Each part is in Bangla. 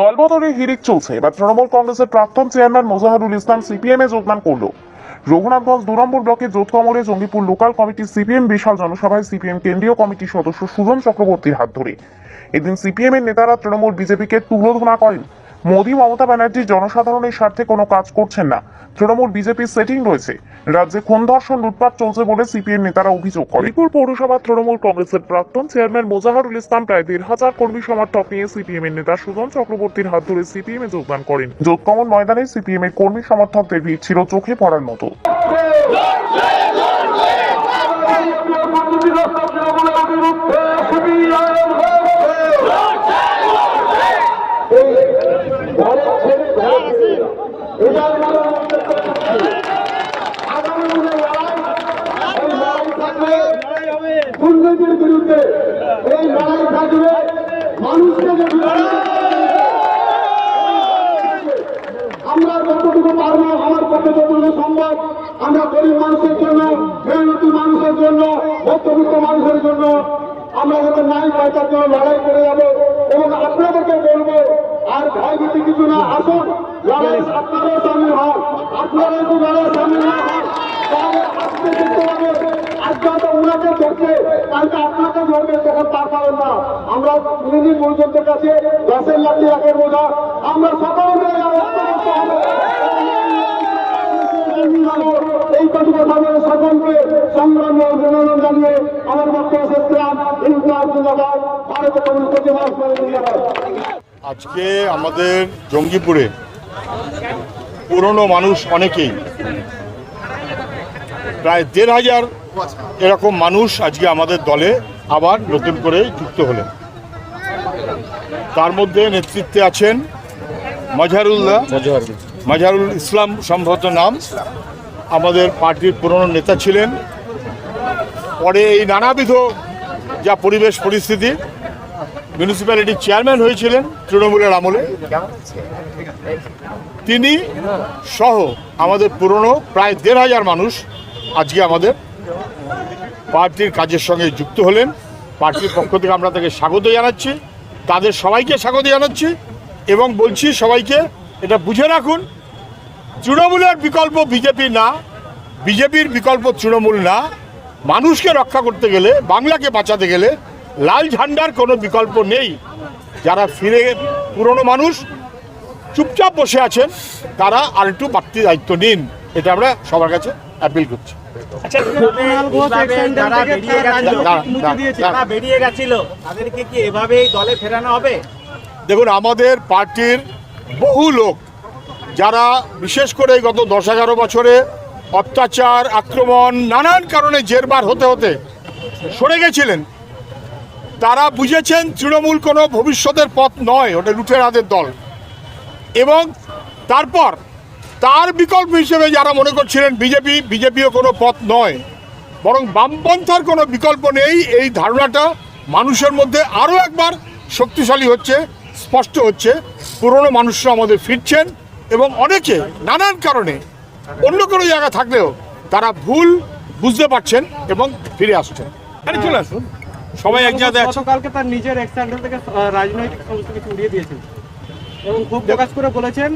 দলবদলে হিরিক চলছে, এবার তৃণমূল কংগ্রেসের প্রাক্তন চেয়ারম্যান মোজাহারুল ইসলাম সিপিএম এ যোগদান করল। রঘুনাথগঞ্জ দু নম্বর ব্লকে জোট জঙ্গিপুর লোকাল কমিটি সিপিএম বিশাল জনসভায় সিপিএম কেন্দ্রীয় কমিটির সদস্য সুজন চক্রবর্তীর হাত ধরে। এদিন সিপিএম এর নেতারা তৃণমূল বিজেপিকে তুলোধনা করেন। মোদী মমতা ব্যানার্জি জনসাধারণের স্বার্থে কোনো কাজ করছেন না। তৃণমূল বিজেপির সেটিং রয়েছে। রাজ্যে খুন ধর্ষণ লুটপাট চলছে বলে সিপিএম নেতারা অভিযোগ করে। হরিপুর পৌরসভা তৃণমূল কংগ্রেসের প্রাক্তন চেয়ারম্যান মোজাহারুল ইসলাম প্রায় দেড় হাজার কর্মী সমর্থক নিয়ে সিপিএম এর নেতা সুজন চক্রবর্তীর হাত ধরে সিপিএম এ যোগদান করেন। যোগকমল ময়দানে সিপিএম এর কর্মী সমর্থকদের ভিড় ছিল চোখে পড়ার মতো। দুর্নীতির বিরুদ্ধে এই লড়াই থাকবে মানুষকে যে আমরা যতটুকু পারব আমার পক্ষে যতটুকু সম্ভব আমরা গরিব মানুষের জন্য মেহনতি নাই পয়সার জন্য লড়াই করে যাব এবং আপনাদেরকে বলব ভয়ভীতি কিছু না, আসুন। লড়াই আপনারাও সামিল হন আপনারা যদি লড়াই সামিল না হন আজকে আজকে আপনাকে আমরা। এই সকলকে সংগ্রাম অভিনন্দন জানিয়ে আমার বক্তব্য শেষ করলাম। আজকে আমাদের জঙ্গিপুরে পুরনো মানুষ অনেকেই, প্রায় দেড় হাজার এরকম মানুষ আজকে আমাদের দলে আবার নতুন করে যুক্ত হলেন। তার মধ্যে নেতৃত্বে আছেন মজহারুল্লাহ, মজহারুল ইসলাম সম্ভবত নাম। আমাদের পার্টির পুরনো নেতা ছিলেন। পরে এই নানাবিধ যা পরিবেশ পরিস্থিতি মিউনিসিপ্যালিটির চেয়ারম্যান হয়েছিলেন তৃণমূলের আমলে। তিনি সহ আমাদের পুরনো প্রায় দেড় হাজার মানুষ আজকে আমাদের পার্টির কাজের সঙ্গে যুক্ত হলেন। পার্টির পক্ষ থেকে আমরা তাকে স্বাগত জানাচ্ছি। তাদের সবাইকে স্বাগত জানাচ্ছি এবং বলছি সবাইকে এটা বুঝে রাখুন, তৃণমূলের বিকল্প বিজেপি না বিজেপির বিকল্প তৃণমূল না। মানুষকে রক্ষা করতে গেলে, বাংলাকে বাঁচাতে গেলে লাল ঝান্ডার কোনো বিকল্প নেই। যারা ফিরে পুরনো মানুষ চুপচাপ বসে আছেন তারা আর একটু বাড়তি দায়িত্ব নিন। এটা আমরা সবার কাছে অ্যাপিল করছি। দেখুন আমাদের পার্টির বহু লোক যারা বিশেষ করে গত দশ এগারো বছরে অত্যাচার আক্রমণ নানান কারণে জেরবার হতে হতে সরে গেছিলেন। তারা বুঝেছেন তৃণমূল কোনো ভবিষ্যতের পথ নয়, ওটা লুঠেরাদের দল। এবং তারপর তার বিকল্প হিসেবে যারা মনে করছিলেন বিজেপি, বিজেপিও কোনো পথ নয়, বরং বামপন্থার কোনো বিকল্প নেই, এই ধারণাটা মানুষের মধ্যে আরও একবার শক্তিশালী হচ্ছে, স্পষ্ট হচ্ছে। পুরনো মানুষরা আমাদের ফিরছেন এবং অনেকে নানান কারণে অন্য কোনো জায়গা থাকলেও তারা ভুল বুঝতে পারছেন এবং ফিরে আসছেন। আরে চলে আসুন। সবাই এক জায়গায় আছে। গতকালকে তার নিজের এক স্যান্ডেল থেকে রাজনৈতিক সমস্ত কিছু উড়িয়ে দিয়েছেন এবং খুব প্রকাশ করে বলেছেন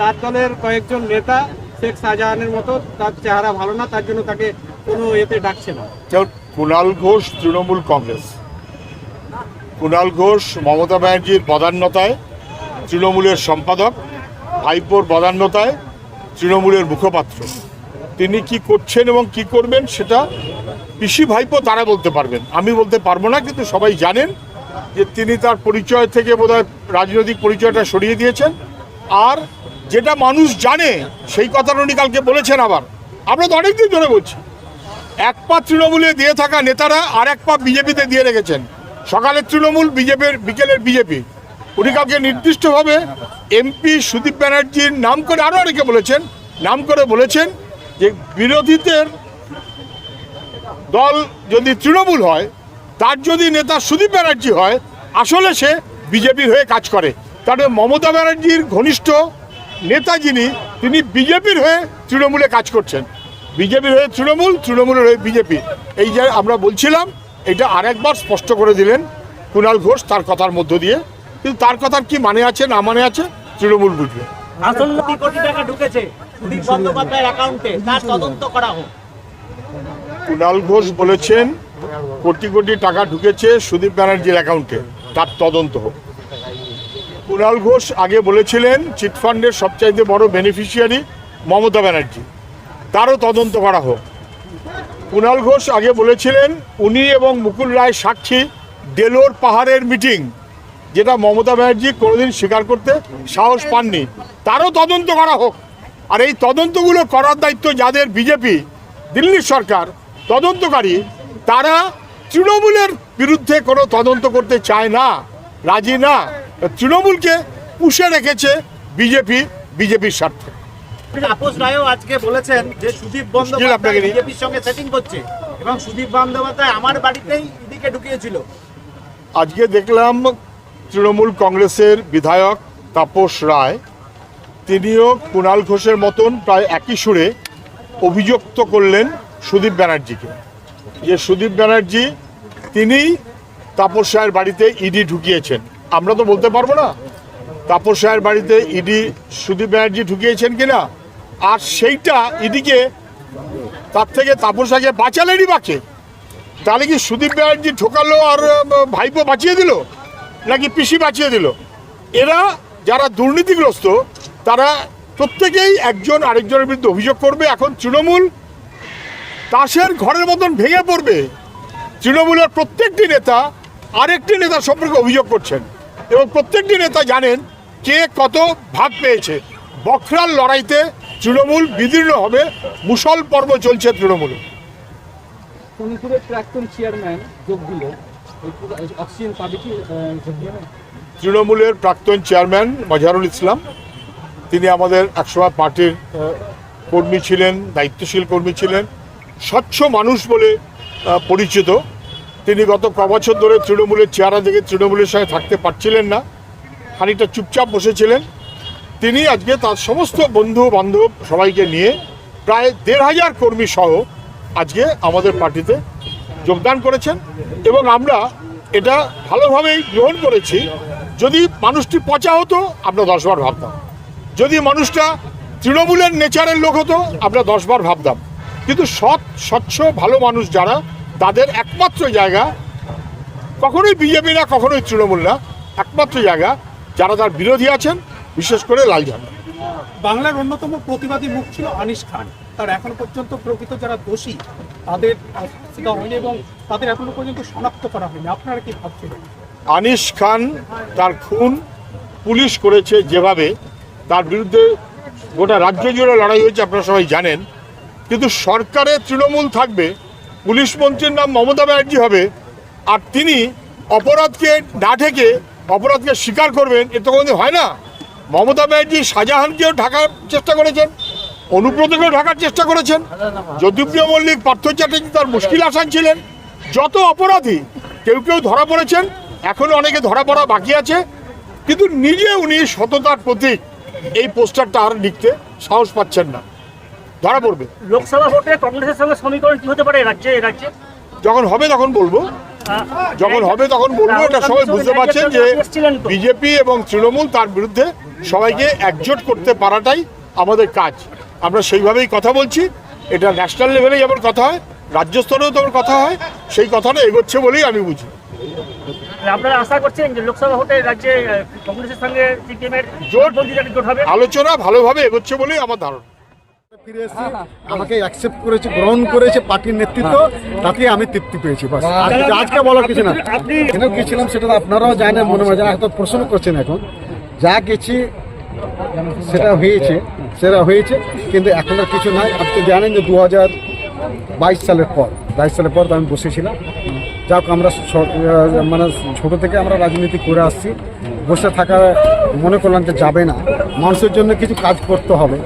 তার দলের কয়েকজন নেতা শেখ শাহজাহানের মতো তার চেহারা ভালো না তার জন্য তাকে কোনো এতে ডাকছে না। যেমন কুণাল ঘোষ তৃণমূল কংগ্রেস। কুণাল ঘোষ মমতা ব্যানার্জির বদান্যতায় তৃণমূলের সম্পাদক। ভাইপোর বদান্যতায় তৃণমূলের মুখপাত্র। তিনি কি করছেন এবং কি করবেন সেটা পিসি ভাইপো তারা বলতে পারবেন। আমি বলতে পারব না, কিন্তু সবাই জানেন যে তিনি তার পরিচয় থেকে বোধহয় রাজনৈতিক পরিচয়টা সরিয়ে দিয়েছেন। আর যেটা মানুষ জানে, সেই কথাটা উনি কালকে বলেছেন আবার। আমরা তো অনেকদিন ধরে বলছি, এক পা তৃণমূলে দিয়ে থাকা নেতারা আর এক পা বিজেপিতে দিয়ে রেখেছেন। সকালের তৃণমূল, বিজেপির, বিকেলের বিজেপি। উনি কাউকে নির্দিষ্টভাবে এমপি সুদীপ ব্যানার্জির নাম করে আরও অনেকে বলেছেন, নাম করে বলেছেন যে বিরোধীদের দল যদি তৃণমূল হয়, তার যদি নেতা সুদীপ ব্যানার্জি হয়, আসলে সে বিজেপির হয়ে কাজ করে। তাহলে মমতা ব্যানার্জির ঘনিষ্ঠ নেতা যিনি, তিনি বিজেপির হয়ে তৃণমূলে কাজ করছেন। বিজেপির হয়ে তৃণমূল, তৃণমূলের হয়ে বিজেপি। এই যে আমরা বলছিলাম, এটা আরেকবার স্পষ্ট করে দিলেন কুণাল ঘোষ তার কথার মধ্য দিয়ে। কিন্তু তার কথার কি মানে আছে, না মানে আছে, তৃণমূল বুঝবে। আসল কোটি কোটি টাকা ঢুকেছে সুদীপ বন্দ্যোপাধ্যায়ের অ্যাকাউন্টে তার তদন্ত করা হোক। কুণাল ঘোষ বলেছেন কোটি কোটি টাকা ঢুকেছে সুদীপ ব্যানার্জির অ্যাকাউন্টে তার তদন্ত হোক। কুণাল ঘোষ আগে বলেছিলেন চিটফান্ডের সবচাইতে বড় বেনিফিশিয়ারি মমতা ব্যানার্জি তারও তদন্ত করা হোক। কুণাল ঘোষ আগে বলেছিলেন উনি এবং মুকুল রায় সাক্ষী ডেলোর পাহাড়ের মিটিং যেটা মমতা ব্যানার্জি কোনোদিন স্বীকার করতে সাহস পাননি। তারও তদন্ত করা হোক। আর এই তদন্তগুলো করার দায়িত্ব যাদের বিজেপি দিল্লির সরকার তদন্তকারী তারা তৃণমূলের বিরুদ্ধে কোনো তদন্ত করতে চায় না রাজি না। তৃণমূলকে পুষে রেখেছে বিজেপি বিজেপির স্বার্থে। তাপস রায়ও আজকে বলেছেন যে সুদীপ বন্দ্যোপাধ্যায় বিজেপির সঙ্গে সেটিং করছে এবং সুদীপ বন্দ্যোপাধ্যায় আমার বাড়িতেই ঢুকিয়েছিল। আজকে দেখলাম তৃণমূল কংগ্রেসের বিধায়ক তাপস রায়, তিনিও কুণাল ঘোষের মতন প্রায় একই সুরে অভিযুক্ত করলেন সুদীপ ব্যানার্জিকে। যে সুদীপ ব্যানার্জি তিনি তাপস রায়ের বাড়িতে ইডি ঢুকিয়েছেন। আমরা তো বলতে পারব না, তাপস রায়ের বাড়িতে ইডি, সুদীপ ব্যানার্জি ঢুকিয়েছেন কিনা? আর সেইটা ইডিকে, তার থেকে তাপস রায়কে বাঁচালেনই বাকে তাহলে কি সুদীপ ব্যানার্জি ঠোকালো আর ভাইপো বাঁচিয়ে দিল? নাকি পিসি বাঁচিয়ে দিল? এরা যারা দুর্নীতিগ্রস্ত, তারা প্রত্যেকেই একজন আরেকজনের বিরুদ্ধে অভিযোগ করবে, এখন তৃণমূল তাসের ঘরের মতন ভেঙে পড়বে। তৃণমূলের প্রত্যেকটি নেতা আরেকটি নেতা সম্পর্কে অভিযোগ করছেন এবং প্রত্যেকটি নেতা জানেন কে কত ভাগ পেয়েছে। বখরার লড়াইতে তৃণমূল বিদীর্ণ হবে মুসল পর্ব চলছে তৃণমূলে। চেয়ারম্যান যোগ তৃণমূলের প্রাক্তন চেয়ারম্যান মজারুল ইসলাম, তিনি আমাদের একসময় পার্টির কর্মী ছিলেন, দায়িত্বশীল কর্মী ছিলেন, স্বচ্ছ মানুষ বলে পরিচিত। তিনি গত ক বছর ধরে তৃণমূলের চেহারা দেখে তৃণমূলের সঙ্গে থাকতে পারছিলেন না, খানিকটা চুপচাপ বসেছিলেন। তিনি আজকে তার সমস্ত বন্ধু বান্ধব সবাইকে নিয়ে প্রায় দেড় হাজার কর্মী সহ আজকে আমাদের পার্টিতে যোগদান করেছেন এবং আমরা এটা ভালোভাবেই গ্রহণ করেছি। যদি মানুষটি পচা হতো, আমরা দশবার ভাবতাম। যদি মানুষটা তৃণমূলের নেচারের লোক হতো, আমরা দশবার ভাবতাম। কিন্তু সৎ, স্বচ্ছ, ভালো মানুষ যারা, তাদের একমাত্র জায়গা কখনোই বিজেপি না কখনোই তৃণমূল না, একমাত্র জায়গা যারা তার বিরোধী আছেন, বিশেষ করে লাল ঝান্ডা বাংলার অন্যতম প্রতিবাদী মুখ ছিল আনিস খান। তার এখনও পর্যন্ত প্রকৃত যারা দোষী, তাদের হয়নি এবং তাদের এখনও পর্যন্ত শনাক্ত করা হয়নি। আপনারা কি ভাবছেন? আনিস খান, তার খুন পুলিশ করেছে যেভাবে, তার বিরুদ্ধে গোটা রাজ্য জুড়ে লড়াই হয়েছে, আপনারা সবাই জানেন। কিন্তু সরকারে তৃণমূল থাকবে, পুলিশ মন্ত্রীর নাম মমতা ব্যানার্জি হবে, আর তিনি অপরাধকে না ঢেকে অপরাধকে স্বীকার করবেন, এ তো কোনোদিন হয় না? মমতা ব্যানার্জি শাহজাহানকেও ঢাকার চেষ্টা করেছেন অনুব্রতকেও ঢাকার চেষ্টা করেছেন। যদুপ্রিয় মল্লিক পার্থ চ্যাটার্জি তার মুশকিল আসান ছিলেন। যত অপরাধী কেউ কেউ ধরা পড়েছেন এখনও অনেকে ধরা পড়া বাকি আছে। কিন্তু নিজে উনি সততার প্রতীক এই পোস্টারটা আর লিখতে সাহস পাচ্ছেন না। ধরা পড়বে। লোকসভা ভোটে কংগ্রেসের সঙ্গে সমীকরণ কি হতে পারে রাজ্যে রাজ্যে? যখন হবে তখন বলব। যখন হবে তখন বলব এটা সবাই বুঝতে পারছেন যে বিজেপি এবং তৃণমূল তার বিরুদ্ধে সবাইকে একজোট করতে পারাটাই আমাদের কাজ। আমরা সেইভাবেই কথা বলছি। এটা ন্যাশনাল লেভেলে যেমন কথা হয় রাজ্য স্তরেও তেমন কথা হয়। সেই কথাটা এগোচ্ছে বলেই আমি বুঝি। আপনারা আশা করছেন যে লোকসভা ভোটে রাজ্যে কংগ্রেসের সঙ্গে সিপিএম জোট। জোট হবে? আলোচনা ভালোভাবে এগোচ্ছে বলেই আমার ধারণা। ফিরে এসেছি আমাকে অ্যাকসেপ্ট করেছে গ্রহণ করেছে পার্টির নেতৃত্ব তাতে আমি তৃপ্তি পেয়েছি বাস। আজকে বলার কিছু না। কেন গেছিলাম সেটা তো আপনারাও জানেন মনে মনে জানেন এত প্রশ্ন করছেন এখন। যা গেছি সেটা হয়েছে সেটা হয়েছে কিন্তু এখন আর কিছু নাই। আপনি জানেন যে দু হাজার বাইশ সালের পর বাইশ সালের পর তো আমি বসেছিলাম। যাক আমরা মানে ছোট থেকে আমরা রাজনীতি করে আসছি। বসে থাকা মনে করলাম যে যাবে না। মানুষের জন্য কিছু কাজ করতে হবে।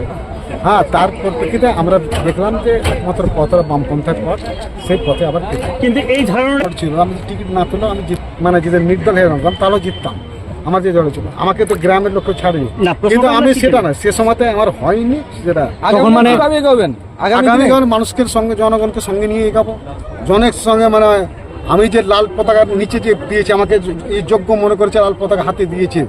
হ্যাঁ তার পরিপ্রেক্ষিতে আমরা দেখলাম যে একমাত্র পথ হলো বামপন্থার পথ সেই পথে আবার কিন্তু এই ধারণা ছিল আমি টিকিট না পেলেও আমি মানে যদি নির্দল হয়ে গেলাম তাহলেও জিততাম। আমার যে দলে ছিল আমাকে তো গ্রামের লোক ছাড়েনি। কিন্তু আমি সেটা? না সে সময়তে আমার হয়নি সেটা। তখন মানে আগামী মানুষকে সঙ্গে জনগণকে সঙ্গে নিয়ে এগাবো। জনের সঙ্গে মানে আমি যে লাল পতাকার নিচে যে দিয়েছে আমাকে এই যোগ্য মনে করেছে লাল পতাকা হাতে দিয়েছে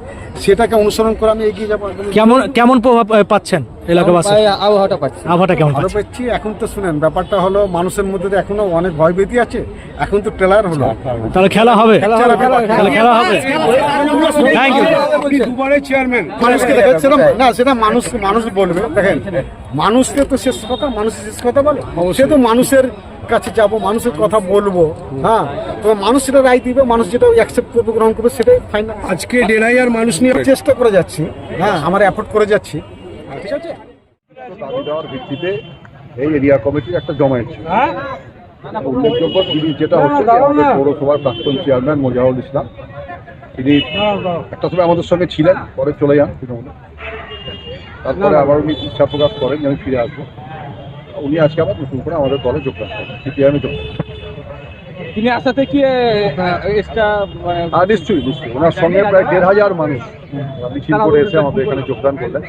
সেটাকে অনুসরণ করে আমি এগিয়ে যাব কেমন কেমন প্রভাব পাচ্ছেন? এলাকাবাসী। আবহাওয়াটা পাচ্ছি। আবহাওয়াটা কেমন ভালো পাচ্ছি। এখন তো শুনেন ব্যাপারটা হলো মানুষের মধ্যে তো এখনও অনেক ভয়ভীতি আছে। এখন তো ট্রেলার হলো। তাহলে খেলা হবে। তাহলে খেলা হবে। থ্যাংক ইউ মানুষকে দেখেন না সেটা মানুষ মানুষ বলবে। দেখেন মানুষকে তো শেষ কথা মানুষ শেষ কথা বলে। সে তো মানুষের কাছে যাব মানুষের কথা বলব। হ্যাঁ তো মানুষ সেটা রায় দিবে মানুষ যেটা অ্যাকসেপ্ট করবে গ্রহণ করবে সেটাই ফাইনাল আজকে ডেলাই আর মানুষ নিয়ে চেষ্টা করে যাচ্ছি। হ্যাঁ আমার এফোর্ট করে যাচ্ছি। ঠিক আছে? দাবি দেওয়ার ভিত্তিতে এই এরিয়া কমিটির একটা জমায়েত ছিল। উল্লেখযোগ্য তিনি যেটা হচ্ছে আমাদের পৌরসভার প্রাক্তন চেয়ারম্যান মোজাহুল ইসলাম। তিনি একটা সময় আমাদের সঙ্গে ছিলেন পরে চলে যান তৃণমূলে। তারপরে আবার উনি ইচ্ছা প্রকাশ করেন যে আমি ফিরে আসব। উনি আজকে আবার নতুন করে আমাদের দলে যোগদান করেন সিপিআইএমে যোগদান। তিনি আসাতে কি আর নিশ্চয়ই নিশ্চয়ই। ওনার সঙ্গে প্রায় দেড় হাজার মানুষ মিছিল করে এসে আমাদের এখানে যোগদান করলেন।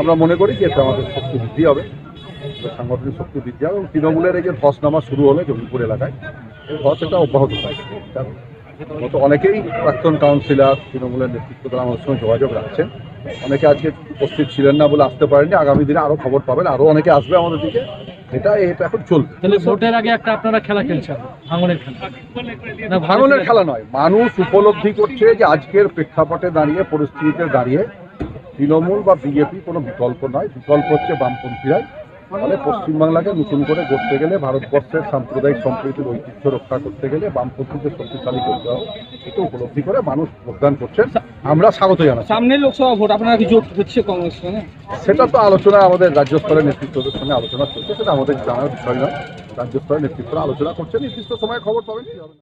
আমরা মনে করি যে এটা আমাদের শক্তি বৃদ্ধি হবে। সাংগঠনিক শক্তি বৃদ্ধি হবে এবং তৃণমূলের এই যে ধস নামা শুরু হলো জঙ্গিপুর এলাকায় এই ধস এটা অব্যাহত কারণ গত অনেকেই প্রাক্তন কাউন্সিলর তৃণমূলের নেতৃত্ব দ্বারা আমাদের সঙ্গে যোগাযোগ রাখছেন। অনেকে আজকে উপস্থিত ছিলেন না বলে আসতে পারেননি আগামী দিনে আরও খবর পাবেন আরও অনেকে আসবে আমাদের দিকে। এটা এটা এখন চলবে। তাহলে ভোটের আগে একটা আপনারা খেলা খেলছেন ভাঙনের খেলা। না ভাঙনের খেলা নয় মানুষ উপলব্ধি করছে যে আজকের প্রেক্ষাপটে দাঁড়িয়ে পরিস্থিতিতে দাঁড়িয়ে তৃণমূল বা বিজেপি কোনো বিকল্প নয়। বিকল্প হচ্ছে বামপন্থীরাই। ফলে পশ্চিমবাংলাকে নতুন করে গড়তে গেলে ভারতবর্ষের সাম্প্রদায়িক সম্প্রীতির ঐতিহ্য রক্ষা করতে গেলে বামপন্থীদের শক্তিশালী করতে হবে। এটা উপলব্ধি করে মানুষ ভোটদান করছেন। আমরা স্বাগত জানাচ্ছি। সামনে লোকসভা ভোট আপনারা কি জোট হচ্ছে কংগ্রেস সেটা তো আলোচনা আমাদের রাজ্য স্তরের নেতৃত্বদের সঙ্গে আলোচনা চলছে সেটা আমাদের জানার বিষয় নয়। রাজ্য স্তরের নেতৃত্বরা আলোচনা করছে নির্দিষ্ট সময়ে খবর পাবেন।